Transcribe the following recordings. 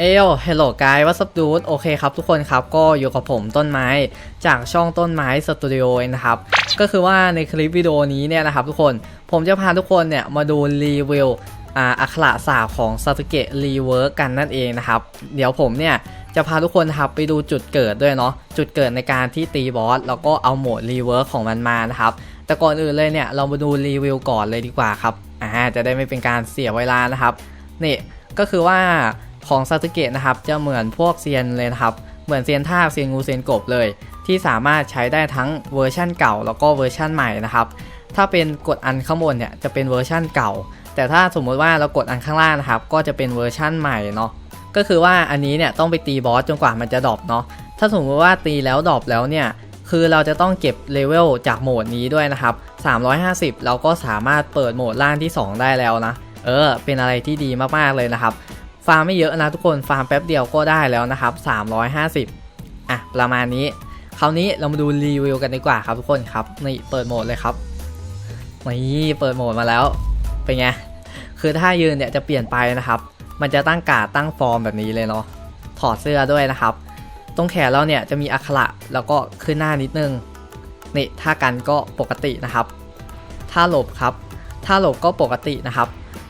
เอลเฮลโลไกายวัสดูดโอเคครับทุกคนครับก็อยู่กับผมต้นไม้จากช่องต้นไม้สตูดิโอนะครับ ก็คือว่าในคลิปวิดีโอนี้เนี่ยนะครับทุกคนผมจะพาทุกคนเนี่ยมาดูรีวิวอ่าอักขระสาบของซาสึเกะรีเวิร์กกันนั่นเองนะครับ เดี๋ยวผมเนี่ยจะพาทุกคนครับไปดูจุดเกิดด้วยเนาะจุดเกิดในการที่ตีบอสแล้วก็เอาโหมดรีเวิร์กของมันมานะครับแต่ก่อนอื่นเลยเนี่ยเรามาดูรีวิวก่อนเลยดีกว่าครับอ่าจะได้ไม่เป็นการเสียเวลานะครับนี่ก็คือว่า ของซาสึเกะนะครับจะเหมือนพวกเซียนเลยนะครับ เหมือนเซียนท่าเซียนงูเซียนกบเลย ที่สามารถใช้ได้ทั้งเวอร์ชั่นเก่า แล้วก็เวอร์ชั่นใหม่นะครับ ถ้าเป็นกดอันข้างบนเนี่ยจะเป็นเวอร์ชั่นเก่า แต่ถ้าสมมุติว่าเรากดอันข้างล่างนะครับ ก็จะเป็นเวอร์ชั่นใหม่เนาะก็คือว่าอันนี้เนี่ยต้องไปตีบอสจนกว่ามันจะดรอปเนาะถ้าสมมติว่าตีแล้วดรอปแล้วเนี่ยคือเราจะต้องเก็บเลเวลจากโหมดนี้ด้วยนะครับ 350 เราก็สามารถเปิดโหมดล่างที่ 2 ได้แล้วนะ เออ เป็นอะไรที่ดีมาก ๆ เลยนะครับ ฟาร์มไม่เยอะนะทุกคนฟาร์มแป๊บเดียวก็ได้แล้วนะครับ 350 อะ ประมาณนี้ คราวนี้เรามาดูรีวิวกันดีกว่าครับทุกคนครับนี่เปิดโหมดเลยครับนี่เปิดโหมดมาแล้ว เป็นไง คือถ้ายืนเนี่ยจะเปลี่ยนไปนะครับ มันจะตั้งกาดตั้งฟอร์มแบบนี้เลยเนาะถอดเสื้อด้วยนะครับ ตรงแขนเราเนี่ยจะมีอักขระแล้วก็ขึ้นหน้านิดนึงนี่ถ้ากันก็ปกตินะครับ ถ้าหลบครับ ถ้าหลบก็ปกตินะครับ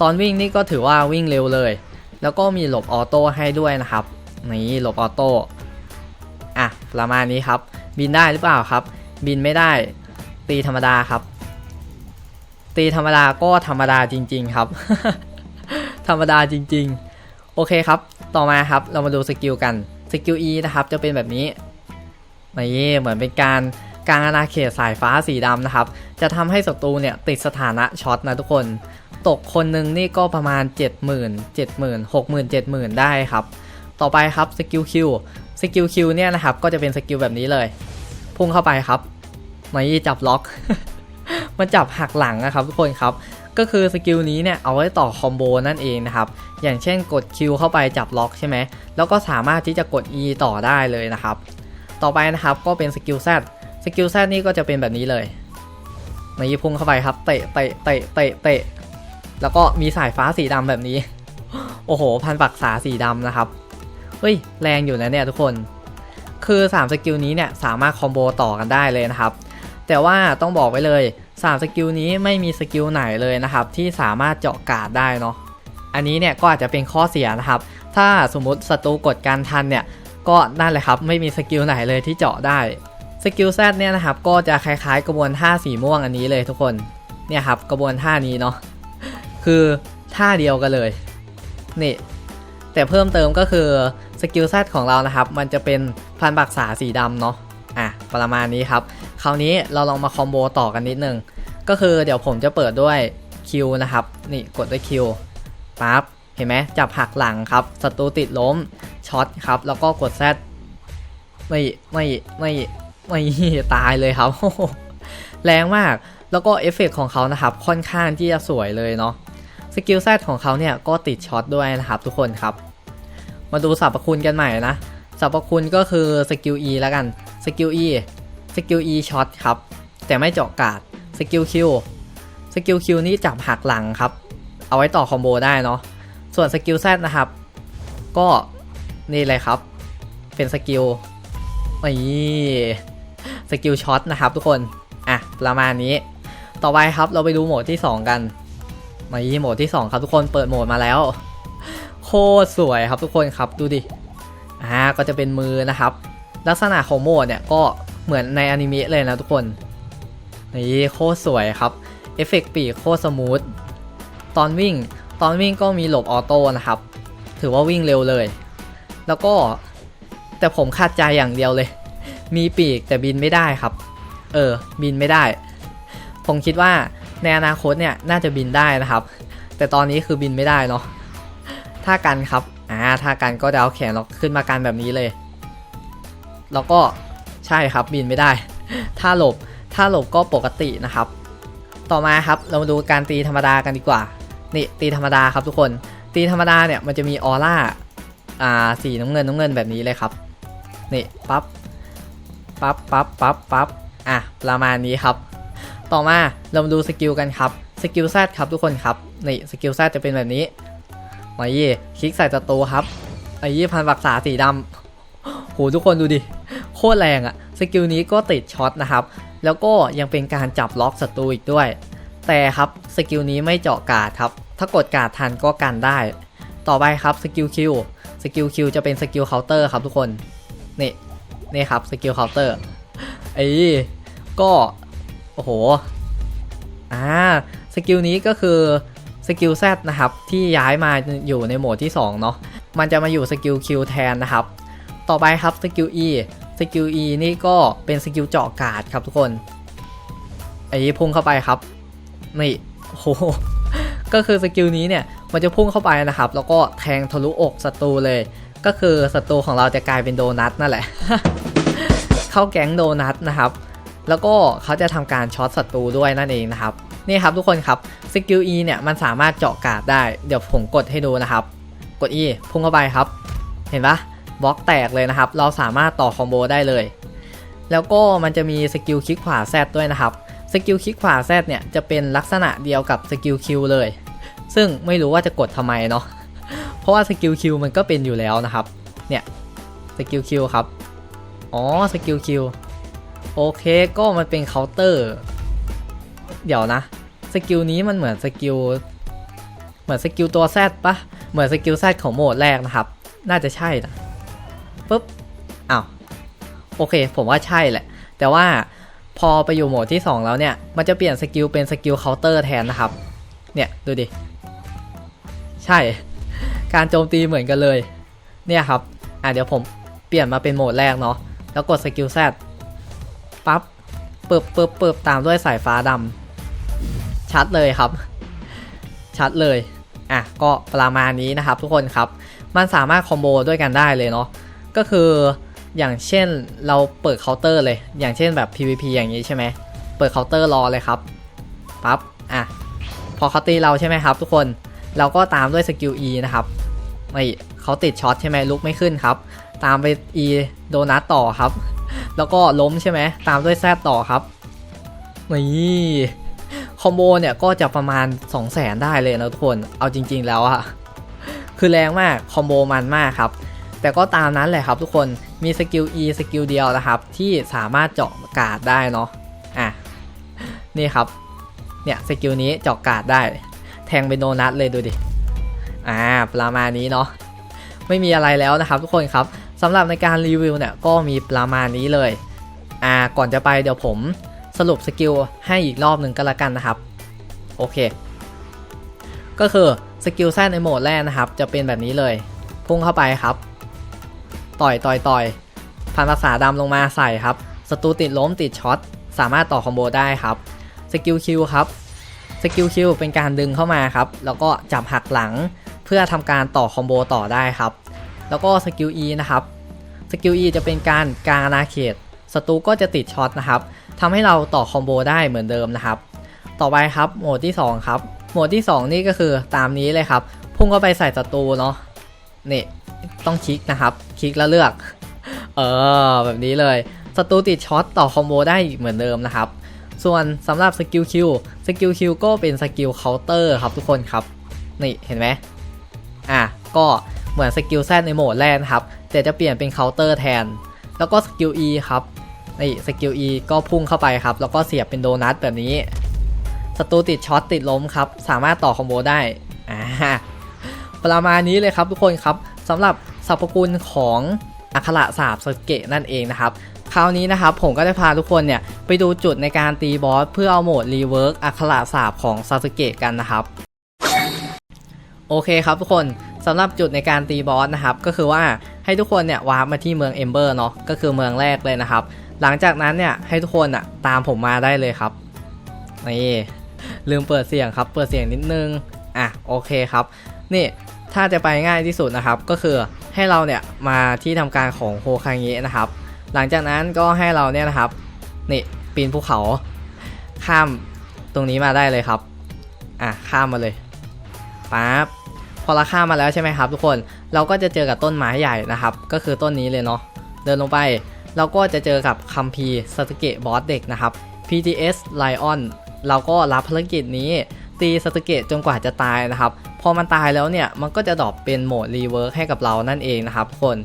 ตอนวิ่งนี่ก็ถือว่าวิ่งเร็วเลย แล้วก็มีหลบออโต้ให้ด้วยนะครับ นี่หลบออโต้ อะประมาณนี้ครับ บินได้หรือเปล่าครับ บินไม่ได้ ตีธรรมดาครับ ตีธรรมดาก็ธรรมดาจริง ๆครับ ธรรมดาจริง ๆ โอเคครับ ต่อมาครับ เรามาดูสกิลกัน สกิล E นะครับ จะเป็นแบบนี้ นี่เหมือนเป็นการกลางอาณาเขตสายฟ้าสีดำนะครับ จะทำให้ศัตรูเนี่ยติดสถานะช็อตนะทุกคน ตกคนหนึ่งนี่ก็ประมาณ 70,000 70,000 60,000 70,000 ได้ครับ ต่อไปครับสกิล Q สกิล Q เนี่ยนะครับก็จะเป็นสกิลแบบนี้เลย พุ่งเข้าไปครับนี่จับล็อกมันจับหักหลังนะครับทุกคนครับก็คือสกิลนี้เนี่ยเอาไว้ต่อคอมโบนั่นเองนะครับอย่างเช่นกด Q เข้าไปจับล็อกใช่ไหมแล้วก็สามารถที่จะกด E ต่อได้เลยนะครับ ต่อไปนะครับก็เป็นสกิล Z สกิล Z นี่ก็จะเป็นแบบนี้เลยนี่พุ่งเข้าไปครับเตะเตะเตะเตะเตะ แล้วก็มีสายฟ้าสีดำแบบนี้ โอ้โห พันปักษาสีดำนะครับ เฮ้ย แรงอยู่นะเนี่ยทุกคน คือ3สกิลนี้เนี่ยสามารถคอมโบต่อกันได้เลยนะครับ แต่ว่าต้องบอกไว้เลย3สกิลนี้ไม่มีสกิลไหนเลยนะครับ ที่สามารถเจาะกาดได้เนาะ อันนี้เนี่ยก็อาจจะเป็นข้อเสียนะครับ ถ้าสมมติศัตรูกดการทันเนี่ย ก็นั่นแหละครับ ไม่มีสกิลไหนเลยที่เจาะได้ สกิลแซดเนี่ยนะครับ ก็จะคล้ายๆ กระบวนท่าสีม่วงอันนี้เลยทุกคน เนี่ยครับ กระบวนท่านี้เนาะ คือท่าเดียวกันเลย นี่ แต่เพิ่มเติมก็คือสกิลแซดของเรานะครับ มันจะเป็นพันบักษาสีดำเนาะอะประมาณนี้ครับ คราวนี้เราลองมาคอมโบต่อกันนิดนึง ก็คือเดี๋ยวผมจะเปิดด้วย Q นะครับ นี่กดด้วย Q ปั๊บเห็นไหมจับหักหลังครับศัตรูติดล้มช็อตครับ แล้วก็กด Z ไม่ไม่ไม่ไม่ตายเลยครับ แรงมากแล้วก็เอฟเฟกต์ของเขานะครับ ค่อนข้างที่จะสวยเลยเนาะ สกิลแซของเขาเนี่ยก็ติดช็อตด้วยนะครับทุกคนครับ มาดูสรรพคุณกันใหม่นะสรรพคุณก็คือสกิล E แล้วกันสกิล E สกิล E ช็อตครับ แต่ไม่เจาะกาดสกิล Q สกิล Q นี่จับหักหลังครับ เอาไว้ต่อคอมโบได้เนาะส่วนสกิล Z นะครับ ก็นี่เลยครับ เป็นสกิลนี่สกิลช็อตนะครับทุกคน อะ ประมาณนี้ ต่อไปครับเราไปดูโหมดที่ 2 กัน มาที่โหมดที่ 2 ครับทุกคนเปิดโหมดมาแล้ว โคตรสวยครับทุกคนครับดูดิอ่าก็จะเป็นมือนะครับ ลักษณะของโหมดเนี่ยก็เหมือนในอนิเมะเลยนะทุกคนนี่โคตรสวยครับเอฟเฟกต์ปีกโคตรสมูทตอนวิ่งตอนวิ่งก็มีหลบออโต้นะครับ ถือว่าวิ่งเร็วเลย แล้วก็แต่ผมคาดใจอย่างเดียวเลย มีปีกแต่บินไม่ได้ครับ เออ บินไม่ได้ ผมคิดว่า ในอนาคตเนี่ยน่าจะบินได้นะครับ แต่ตอนนี้คือบินไม่ได้เนาะถ้ากันครับอ่าถ้ากันก็จะเอาแขนเราขึ้นมากันแบบนี้เลย แล้วก็ใช่ครับบินไม่ได้ถ้าหลบถ้าหลบก็ปกตินะครับ ต่อมาครับเรามาดูการตีธรรมดากันดีกว่านี่ตีธรรมดาครับทุกคน ตีธรรมดาเนี่ยมันจะมีออร่าอ่าสีน้ำเงินน้ำเงินแบบนี้เลยครับนี่ปั๊บปั๊บปั๊บปั๊บปั๊บอะประมาณนี้ครับ ต่อมาเรามาดูสกิลกันครับสกิลแซดครับทุกคนครับนี่สกิลแซดจะเป็นแบบนี้มาเย่คลิกใส่ศัตรูครับไอ้ยี่พันบักษาสีดำโหทุกคนดูดิโคตรแรงอะสกิลนี้ก็ติดช็อตนะครับ แล้วก็ยังเป็นการจับล็อกศัตรูอีกด้วย แต่ครับสกิลนี้ไม่เจาะกาดครับ ถ้ากดกาดทันก็กันได้ ต่อไปครับสกิลคิวสกิลคิวจะเป็นสกิลเคาน์เตอร์ครับทุกคนนี่นี่ครับสกิลเคาน์เตอร์ไอ้ก็ โอ้โห อ่า สกิลนี้ก็คือสกิล Z นะครับ ที่ย้ายมาอยู่ในโหมดที่ 2 เนาะ มันจะมาอยู่สกิล Q แทนนะครับ ต่อไปครับสกิล E สกิล E นี่ก็เป็นสกิลเจาะกาดครับทุกคนไอ้พุ่งเข้าไปครับ นี่โอ้โหก็คือสกิลนี้เนี่ยมันจะพุ่งเข้าไปนะครับ แล้วก็แทงทะลุอกศัตรูเลย ก็คือศัตรูของเราจะกลายเป็นโดนัทนั่นแหละ เข้าแก๊งโดนัทนะครับ แล้วก็เขาจะทำการช็อตศัตรูด้วยนั่นเองนะครับนี่ครับทุกคนครับสกิล E เนี่ยมันสามารถเจาะการ์ดได้เดี๋ยวผมกดให้ดูนะครับ กด E พุ่งเข้าไปครับ เห็นปะบล็อกแตกเลยนะครับ เราสามารถต่อคอมโบได้เลย แล้วก็มันจะมีสกิลคลิกขวา Z ด้วยนะครับสกิลคลิกขวา Z เนี่ยจะเป็นลักษณะเดียวกับสกิล Q เลย ซึ่งไม่รู้ว่าจะกดทำไมเนาะเพราะว่าสกิล Q มันก็เป็นอยู่แล้วนะครับเนี่ยสกิล Q ครับอ๋อสกิล Q โอเคก็มันเป็นเคาน์เตอร์ เดี๋ยวนะ สกิลนี้มันเหมือนสกิล เหมือนสกิลตัว Z ปะเหมือนสกิล Z ของโหมดแรกนะครับ น่าจะใช่นะปุ๊บอ้าวโอเค ผมว่าใช่แหละ แต่ว่าพอไปอยู่โหมดที่ 2 แล้วเนี่ย มันจะเปลี่ยนสกิลเป็นสกิลเคาน์เตอร์แทนนะครับ เนี่ย ดูดิ ใช่ การโจมตีเหมือนกันเลย เนี่ยครับ อะเดี๋ยวผมเปลี่ยนมาเป็นโหมดแรกเนาะ แล้วกดสกิล Z ปั๊บเปิบเปิบเปิบตามด้วยสายฟ้าดำชัดเลยครับ ชัดเลยอะก็ประมาณนี้นะครับทุกคนครับ มันสามารถคอมโบด้วยกันได้เลยเนาะก็คืออย่างเช่นเราเปิดเคาน์เตอร์เลย อย่างเช่นแบบ PVP อย่างนี้ใช่ไหมเปิดเคาน์เตอร์รอเลยครับปั๊บอะพอเขาตีเราใช่ไหมครับ ทุกคนเราก็ตามด้วยสกิล E นะครับไม่เขาติดช็อตใช่ไหมลุกไม่ขึ้นครับ ตามไป E โดนัทต่อครับ แล้วก็ล้มใช่ไหมตามด้วยแซดต่อครับนี่คอมโบเนี่ยก็จะประมาณ 2 0 0แสนได้เลยนะทุกคน เอาจริง ๆ แล้วอะคือแรงมาก คอมโบมันมากครับ แต่ก็ตามนั้นแหละครับทุกคน มีสกิล E สกิลเดียวนะครับ ที่สามารถเจาะกาดได้เนาะ อะ นี่ครับ เนี่ยสกิลนี้เจาะกาดได้ แทงเป็นโดนัทเลยดูดิ อ่า ประมาณนี้เนาะ ไม่มีอะไรแล้วนะครับทุกคนครับ สำหรับในการรีวิวเนี่ยก็มีประมาณนี้เลย อ่าก่อนจะไปเดี๋ยวผมสรุปสกิลให้อีกรอบหนึ่งก็แล้วกันนะครับ โอเค ก็คือสกิลแซในโหมดแรกนะครับ จะเป็นแบบนี้เลย พุ่งเข้าไปครับ ต่อยต่อยต่อยพันภาษาดำลงมาใส่ครับศัตรูติดล้มติดช็อตสามารถต่อคอมโบได้ครับสกิลคิวครับสกิลคิวเป็นการดึงเข้ามาครับ แล้วก็จับหักหลังเพื่อทำการต่อคอมโบต่อได้ครับ แล้วก็สกิล E นะครับ สกิล E จะเป็นการกางอาณาเขตศัตรูก็จะติดช็อตนะครับทำให้เราต่อคอมโบได้เหมือนเดิมนะครับ ต่อไปครับโหมดที่ 2 ครับ โหมดที่ 2 นี่ก็คือตามนี้เลยครับ พุ่งเข้าไปใส่ศัตรูเนาะนี่ต้องคลิกนะครับ คลิกแล้วเลือก เออ แบบนี้เลยศัตรูติดช็อตต่อคอมโบได้เหมือนเดิมนะครับ ส่วนสำหรับสกิลคิวสกิลคิวก็เป็นสกิลเคาน์เตอร์ครับทุกคนครับ นี่เห็นไหมอะก็เหมือนสกิลแซดในโหมดแรกนะครับ แต่จะเปลี่ยนเป็นเคาน์เตอร์แทน แล้วก็สกิล E ครับนี่สกิล E ก็พุ่งเข้าไปครับ แล้วก็เสียบเป็นโดนัทแบบนี้ศัตรูติดช็อตติดล้มครับ สามารถต่อคอมโบได้อ่าประมาณนี้เลยครับทุกคนครับสำหรับสรรพคุณของอัคระสาบสเกะนั่นเองนะครับคราวนี้นะครับผมก็ได้พาทุกคนเนี่ยไปดูจุดในการตีบอสเพื่อเอาโหมดรีเวิร์กอัคระสาบของซาสเกะกันนะครับ โอเคครับทุกคน สำหรับจุดในการตีบอสนะครับ ก็คือว่าให้ทุกคนเนี่ยวาร์ปมาที่เมืองเอมเบอร์เนาะก็คือเมืองแรกเลยนะครับ หลังจากนั้นเนี่ยให้ทุกคนอะตามผมมาได้เลยครับนี่ลืมเปิดเสียงครับ เปิดเสียงนิดนึงอะโอเคครับ นี่ถ้าจะไปง่ายที่สุดนะครับ ก็คือให้เราเนี่ยมาที่ทำการของโฮคางเงะนะครับ หลังจากนั้นก็ให้เราเนี่ยนะครับนี่ปีนภูเขา ข้ามตรงนี้มาได้เลยครับ อะข้ามมาเลยปั๊บ อเราข้ามมาแล้วใช่ไหมครับ ทุกคนเราก็จะเจอกับต้นไม้ใหญ่นะครับ ก็คือต้นนี้เลยเนาะเดินลงไป เราก็จะเจอกับคัมพีสตเกะบอสเด็กนะครับ PTS Lion เราก็รับภารกิจนี้ตีสตเกะจนกว่าจะตายนะครับ พอมันตายแล้วเนี่ยมันก็จะดรอปเป็นโหมดรีเวิร์กให้กับเรานั่นเองนะครับทุกคน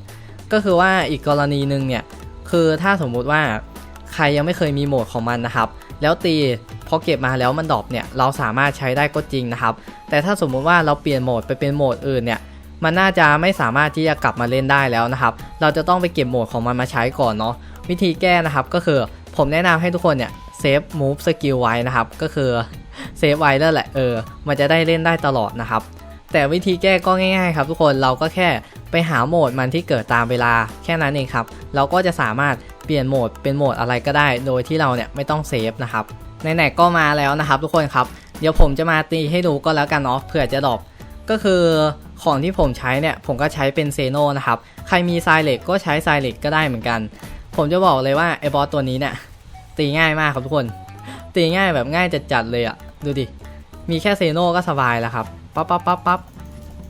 ก็คือว่าอีกกรณีหนึ่งเนี่ยคือถ้าสมมุติว่าใครยังไม่เคยมีโหมดของมันนะครับ แล้วตี พอเก็บมาแล้วมันดรอปเนี่ยเราสามารถใช้ได้ก็จริงนะครับ แต่ถ้าสมมุติว่าเราเปลี่ยนโหมดไปเป็นโหมดอื่นเนี่ยมันน่าจะไม่สามารถที่จะกลับมาเล่นได้แล้วนะครับ เราจะต้องไปเก็บโหมดของมันมาใช้ก่อนเนาะวิธีแก้นะครับก็คือผมแนะนำให้ทุกคนเนี่ยเซฟมูฟสกิลไว้นะครับก็คือเซฟไว้แล้วแหละเออมันจะได้เล่นได้ตลอดนะครับ แต่วิธีแก้ก็ง่ายๆครับทุกคนเราก็แค่ไปหาโหมดมันที่เกิดตามเวลาแค่นั้นเองครับ เราก็จะสามารถเปลี่ยนโหมดเป็นโหมดอะไรก็ได้ โดยที่เราเนี่ยไม่ต้องเซฟนะครับ ไหนๆก็มาแล้วนะครับ ทุกคนครับ เดี๋ยวผมจะมาตีให้ดูก็แล้วกันเนาะเผื่อจะดรอปก็คือของที่ผมใช้เนี่ยผมก็ใช้เป็นเซโนนะครับ ใครมีไซเล็กก็ใช้ไซเล็กก็ได้เหมือนกัน ผมจะบอกเลยว่าไอ้บอสตัวนี้เนี่ยตีง่ายมากครับทุกคน ตีง่ายแบบง่ายจัดๆเลยอะดูดิ มีแค่เซโนก็สบายแล้วครับปั๊บปั๊บปั๊บปั๊บ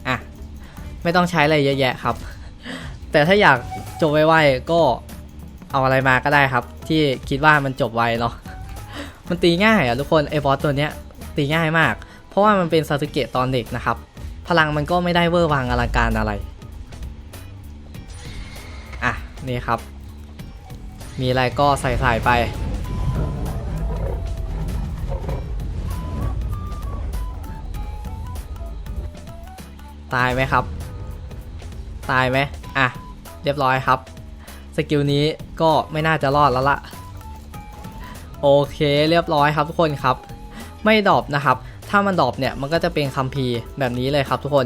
อะไม่ต้องใช้อะไรเยอะแยะครับ แต่ถ้าอยากจบไวๆก็เอาอะไรมาก็ได้ครับ ที่คิดว่ามันจบไวเนาะ มันตีง่ายอะทุกคนไอ้บอสตัวเนี้ยตีง่ายมาก เพราะว่ามันเป็นซาสึเกะตอนเด็กนะครับ พลังมันก็ไม่ได้เวอร์วังอลังการอะไร อะ นี่ครับ มีอะไรก็ใส่ใส่ไปตายไหมครับ ตายไหมอะ เรียบร้อยครับ สกิลนี้ก็ไม่น่าจะรอดแล้วละ โอเคเรียบร้อยครับทุกคนครับ ไม่ดอปนะครับ ถ้ามันดอปเนี่ยมันก็จะเป็นคัมภีร์แบบนี้เลยครับทุกคน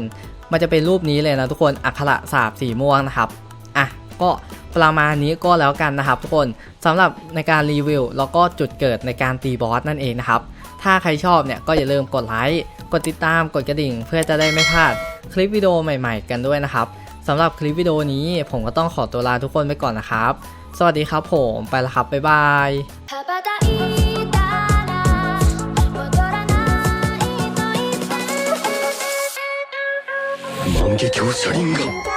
มันจะเป็นรูปนี้เลยนะทุกคนอักขระสาบสีม่วงนะครับอะก็ประมาณนี้ก็แล้วกันนะครับ ทุกคนสำหรับในการรีวิวแล้วก็จุดเกิดในการตีบอสนั่นเองนะครับถ้าใครชอบเนี่ยก็อย่าลืมกดไลค์กดติดตามกดกระดิ่ง เพื่อจะได้ไม่พลาดคลิปวิดีโอใหม่ ๆ กันด้วยนะครับสำหรับคลิปวิดีโอนี้ผมก็ต้องขอตัวลาทุกคนไปก่อนนะครับ สวัสดีครับผม ไปแล้วครับ บ๊ายบาย 羽ばたいたら戻らないと言って万華鏡車輪が